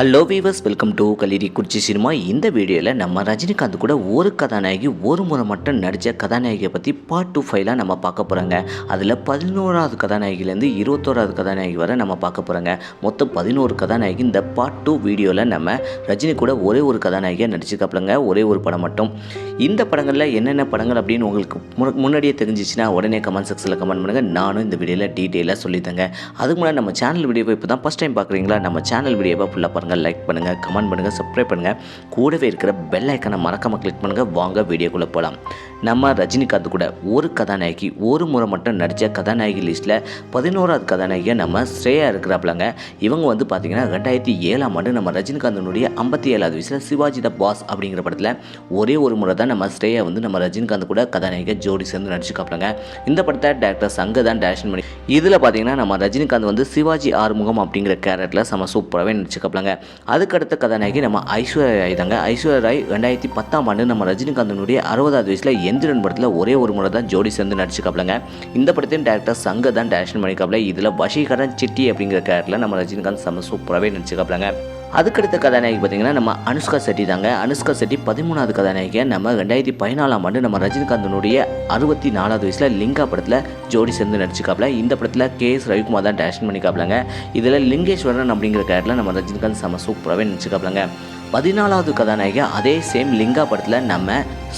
Hello viewers welcome to Kaliri Kurichi cinema இந்த வீடியோவில் நம்ம ரஜினிகாந்த் கூட ஒரு கதாநாயகி ஒரு முறை மட்டும் நடித்த கதாநாயகியை பற்றி பார்ட் டூ ஃபைலாக நம்ம பார்க்க போகிறோங்க அதில் பதினோராவது கதாநாயகிலேருந்து இருபத்தோராவது கதாநாயகி வரை நம்ம பார்க்க போகிறோங்க மொத்தம் பதினோரு கதாநாயகி இந்த பார்ட் டூ வீடியோவில் நம்ம ரஜினி கூட ஒரே ஒரு கதாநாயகியாக நடிச்சிருக்காப்லங்க ஒரே ஒரு படம் மட்டும். இந்த படங்களில் என்னென்ன படங்கள் அப்படின்னு உங்களுக்கு முன- முன்னாடியே தெரிஞ்சிச்சுன்னா உடனே கமெண்ட் செக்ஷனில் கமெண்ட் பண்ணுங்கள் நானும் இந்த வீடியோவில் டீட்டெயிலாக சொல்லித்தங்க அதுக்கு முன்னாடி நம்ம சேனல் வீடியோவை இப்போ தான் ஃபஸ்ட் டைம் பார்க்குறீங்களா? நம்ம சேனல் வீடியோவை ஃபுல்லாக பாருங்கள் லைக் பண்ணுங்கள் கமெண்ட் பண்ணுங்கள் சப்ஸ்கிரைப் பண்ணுங்கள் கூடவே இருக்கிற பெல் ஐக்கனை மறக்காமல் கிளிக் பண்ணுங்கள் வாங்க வீடியோக்குள்ளே போகலாம் நம்ம ரஜினிகாந்த் கூட ஒரு கதாநாயகி ஒரு முறை மட்டும் நடித்த கதாநாயகி லிஸ்ட்டில் பதினோராவது கதாநாயகியாக நம்ம ஸ்ரேயா இருக்கிறாப்லங்க. இவங்க வந்து பார்த்திங்கன்னா ரெண்டாயிரத்தி ஏழாம் ஆண்டு நம்ம ரஜினிகாந்தனுடைய ஐம்பத்தி ஏழாவது வயசில் சிவாஜி த பாஸ் அப்படிங்கிற படத்தில் ஒரே ஒரு முறை தான் நம்ம ஸ்ரேயா வந்து நம்ம ரஜினிகாந்த் கூட கதாநாயகி ஜோடி சேர்ந்து நடிச்சுக்காப்லங்க இந்த படத்தை டேரக்டர் சங்க தான் டேரக்ஷன் பண்ணி இதில் பார்த்தீங்கன்னா நம்ம ரஜினிகாந்த் வந்து சிவாஜி ஆறுமுகம் அப்படிங்கிற கேரக்டரில் செம சூப்பராகவே நடிச்சுக்காப்லங்க அதுக்கடுத்த கதாநாயகி நம்ம ஐஸ்வர்யா ராய் தாங்க ஐஸ்வர்யா ராய் ரெண்டாயிரத்தி பத்தாம் ஆண்டு நம்ம ரஜினிகாந்தனுடைய அறுபதாவது வயசில் எந்திரன் படத்தில் ஒரே ஒரு முறை தான் ஜோடி சேர்ந்து நடிச்சிருக்காப்லங்க. இந்த படத்தையும் டேரக்டர் சங்க தான் டேரக்ஷன் பண்ணிக்காப்ல இதில் வசீகரன் சிட்டி அப்படிங்கிற கேரக்டரில் நம்ம ரஜினிகாந்த் செம்ம சூப்பராகவே நடிச்சிருக்காப்லங்க. அதுக்கடுத்த கதாநாயகி பார்த்தீங்கன்னா நம்ம அனுஷ்கா செட்டி தாங்க. அனுஷ்கா செட்டி பதிமூணாவது கதாநாயகியை. நம்ம ரெண்டாயிரத்தி பதினாலாம் ஆண்டு நம்ம ரஜினிகாந்தனுடைய அறுபத்தி நாலாவது வயசில் லிங்கா படத்தில் ஜோடி சேர்ந்து நடிச்சுக்காப்ல இந்த படத்தில் கே எஸ் ரவிக்குமார் தான் டேரக்ஷன் பண்ணிக்காப்லங்க இதில் லிங்கேஸ்வரன் அப்படிங்கிற கேரக்டரில் நம்ம ரஜினிகாந்த் செம சூப்பராகவே நடிச்சுக்காப்லங்க பதினாலாவது கதாநாயகி அதே சேம் லிங்கா படத்தில் நம்ம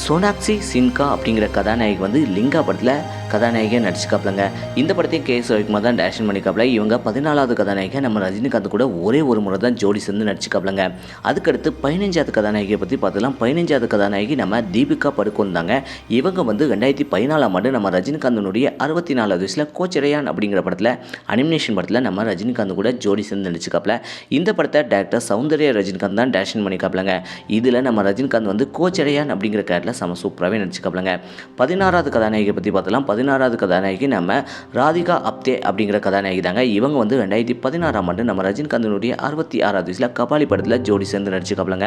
சோனாக்சி சின்கா அப்படிங்கிற கதாநாயகி வந்து லிங்கா படத்தில் கதாநாயகியாக நடிச்சுக்காப்லங்க இந்த படத்தையும் கே எஸ் ரவிக்குமார் தான் டேரக்ஷன் பண்ணிக்காப்ல இவங்க பதினாலாவது கதாநாயகியாக நம்ம ரஜினிகாந்த் கூட ஒரே ஒரு முறை தான் ஜோடி சேர்ந்து நடிச்சுக்காப்லங்க அதுக்கடுத்து பதினஞ்சாவது கதாநாயகியை பற்றி பார்த்துலாம் பதினஞ்சாவது கதாநாயகி நம்ம தீபிகா படுக்கோன் தாங்க. இவங்க வந்து ரெண்டாயிரத்தி பதினாலாம் ஆண்டு நம்ம ரஜினிகாந்தனுடைய அறுபத்தி நாலாவது வயசில் கோச்சரையான் அப்படிங்கிற படத்தில் அனிமினேஷன் படத்தில் நம்ம ரஜினிகாந்த் கூட ஜோடி சேர்ந்து நடிச்சுக்காப்ல இந்த படத்தை டேரக்டர் சௌந்தர்யா ரஜினிகாந்த் தான் டேரக்ஷன் பண்ணிக்காப்லங்க இதில் நம்ம ரஜினிகாந்த் வந்து கோச்சடையான் அப்படிங்கிற கேரக்டரில் செம சூப்பராகவே நடிச்சுக்காப்லங்க பதினாறாவது கதாநாயகியை பற்றி பார்த்தலாம் பதினாறாவது கதாநாயகி நம்ம ராதிகா அப்தே அப்படிங்கிற கதாநாயகி தாங்க. இவங்க வந்து ரெண்டாயிரத்தி பதினாறாம் ஆண்டு நம்ம ரஜினிகாந்தனுடைய அறுபத்தி ஆறாவது வயசில் கபாலி படத்தில் ஜோடி சேர்ந்து நடிச்சுக்காப்லங்க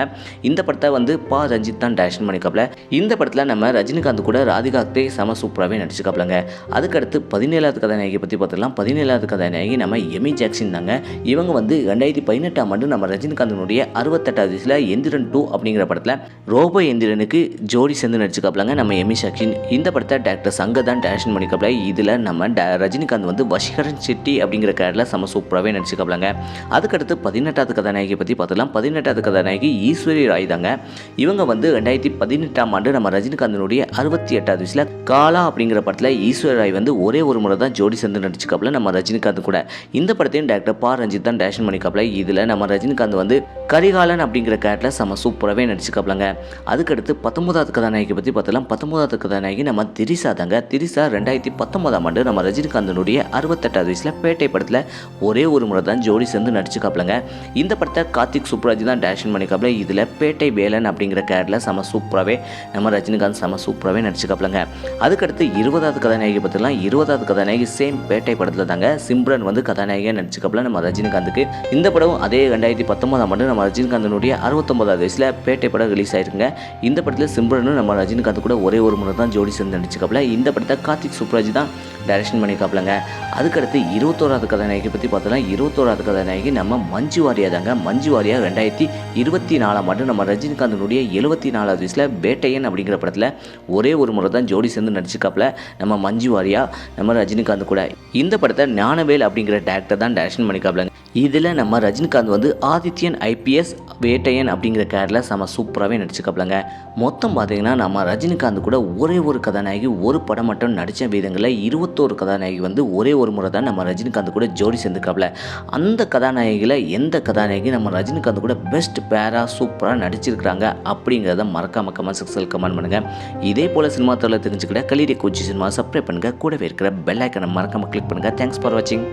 இந்த படத்தை வந்து பா. ரஞ்சித் தான் டேரக்ஷன் பண்ணிக்காப்ல இந்த படத்தில் நம்ம ரஜினிகாந்த் கூட ராதிகா அப்தே செம சூப்பராகவே நடிச்சுக்காப்லங்க அதுக்கடுத்து பதினேழாவது கதாநாயகி பற்றி பார்த்தலாம் பதினேழாவது கதாநாயகி நம்ம எமி ஜாக்சன் தாங்க. இவங்க வந்து ரெண்டாயிரத்தி பதினெட்டாம் ஆண்டு நம்ம ரஜினிகாந்தனுடைய அறுபத்தெட்டாவது வயசில் எந்திரன் டூ அப்படிங்கிற படத்தில் ரோபோ எந்திரனுக்கு ஜோடி சேர்ந்து நடிச்சுக்காப்லாங்க நம்ம எமி சக்ஷின் இந்த படத்தை டேரக்டர் சங்க தான் டேரக்ஷன் பண்ணிக்காப்ல இதில் நம்ம ரஜினிகாந்த் வந்து வசீகரன் செட்டி அப்படிங்கிற கேரக்டரில் செம சூப்பராகவே நடிச்சுக்காப்லாங்க அதுக்கடுத்து பதினெட்டாவது கதாநாயகி பற்றி பார்த்தலாம் பதினெட்டாவது கதாநாயகி ஈஸ்வரி ராய் தாங்க. இவங்க வந்து ரெண்டாயிரத்தி பதினெட்டாம் ஆண்டு நம்ம ரஜினிகாந்தனுடைய அறுபத்தி எட்டாவது வயசில் காலா அப்படிங்கிற படத்தில் ஈஸ்வரி ராய் வந்து ஒரே ஒரு முறை தான் ஜோடி சேர்ந்து நடிச்சுக்காப்ல நம்ம ரஜினிகாந்த் கூட. இந்த படத்தையும் டேரக்டர் பா. ரஞ்சித் தான் டேரக்ஷன் பண்ணிக்காப்ல இதில் நம்ம ரஜினிகாந்த் வந்து கரிகாலன் அப்படிங்கிற கேரக்டரில் செம சூப்பராகவே நடிச்சுக்காப்லங்க அதுக்கடுத்து பத்தொன்பதாவது கதாநாயகி பற்றி பார்த்தலாம் பத்தொன்பதாவது கதாநாயகி நம்ம திரிசா தாங்க. திரிசா ரெண்டாயிரத்தி பத்தொன்பதாம் ஆண்டு நம்ம ரஜினிகாந்தனுடைய அறுபத்தெட்டாவது வயசில் பேட்டை படத்தில் ஒரே ஒரு முறை தான் ஜோடி சேர்ந்து நடிச்சுக்காப்லங்க இந்த படத்தை கார்த்திக் சுப்ராஜ் தான் டேரக்ஷன் பண்ணிக்காப்ல இதில் பேட்டை வேலன் அப்படிங்கிற கேரக்டரில் செம சூப்பராகவே நம்ம ரஜினிகாந்த் செம சூப்பராகவே நடிச்சுக்காப்லங்க அதுக்கடுத்து இருபதாவது கதாநாயகி பற்றிலாம் இருபதாவது கதாநாயகி சேம் பேட்டை படத்தில் தாங்க. சிம்ரன் வந்து கதாநாயகியாக நடிச்சுக்காப்ல நம்ம ரஜினிகாந்துக்கு. இந்த படம் அதே ரெண்டாயிரத்தி பத்தொன்பதாம் ஆண்டு நம்ம ரஜினிகாந்தனுடைய அறுபத்தொம்பதாவது வயசில் பேட்டை படம் ரிலீஸ் ஆயிருக்குங்க. இந்த படத்தில் சிம்ரனும் நம்ம ரஜினிகாந்த் கூட ஒரே ஒரு முறை தான் ஜோடி சேர்ந்து நடிச்சுக்காப்புல இந்த படத்தை கார்த்திக் சுப்ராஜ் தான் டைரக்ஷன் பண்ணிக்காப்லங்க அதுக்கடுத்து இருபத்தோராவது கதாநாயகி பற்றி பார்த்தோன்னா இருபத்தோராவது கதாநாயகி நம்ம மஞ்சு வாரியா தாங்க. மஞ்சு வாரியா ரெண்டாயிரத்தி இருபத்தி நாலாம் ஆண்டு நம்ம ரஜினிகாந்தனுடைய எழுபத்தி நாலாவது வயசில் பேட்டையன் அப்படிங்கிற படத்தில் ஒரே ஒரு முறை தான் ஜோடி சேர்ந்து நடிச்சுக்காப்புல நம்ம மஞ்சு வாரியா நம்ம ரஜினிகாந்த் கூட. இந்த படத்தை ஞானவேல் அப்படிங்கிற டேரக்டர் தான் டைரக்ஷன் பண்ணிக்காப்லங்க இதில் நம்ம ரஜினிகாந்த் வந்து ஆதித்யன் ஐபிஎஸ் வேட்டையன் அப்படிங்கிற கேரில் செம சூப்பராகவே நடிச்சுக்காப்லங்க மொத்தம் பார்த்தீங்கன்னா நம்ம ரஜினிகாந்த் கூட ஒரே ஒரு கதாநாயகி ஒரு படம் மட்டும் நடித்த விதங்களில் இருபத்தோரு கதாநாயகி வந்து ஒரே ஒரு முறை தான் நம்ம ரஜினிகாந்த் கூட ஜோடி சேர்ந்துக்காப்ல அந்த கதாநாயகியில் எந்த கதாநாயகி நம்ம ரஜினிகாந்த் கூட பெஸ்ட் பேராக சூப்பராக நடிச்சிருக்கிறாங்க அப்படிங்கிறத மறக்காம கமெண்ட் செக்ஷனில் கமெண்ட் பண்ணுங்கள் இதே போல் சினிமா தொழில் தெரிஞ்சுக்கிட்ட கலிடி கோச்சி சினிமா சப்ஸ்கிரைப் பண்ணுங்கள் கூடவே இருக்கிற பெல் ஐக்கனை மறக்காமல் கிளிக் பண்ணுங்கள் தேங்க்ஸ் ஃபார் வாட்சிங்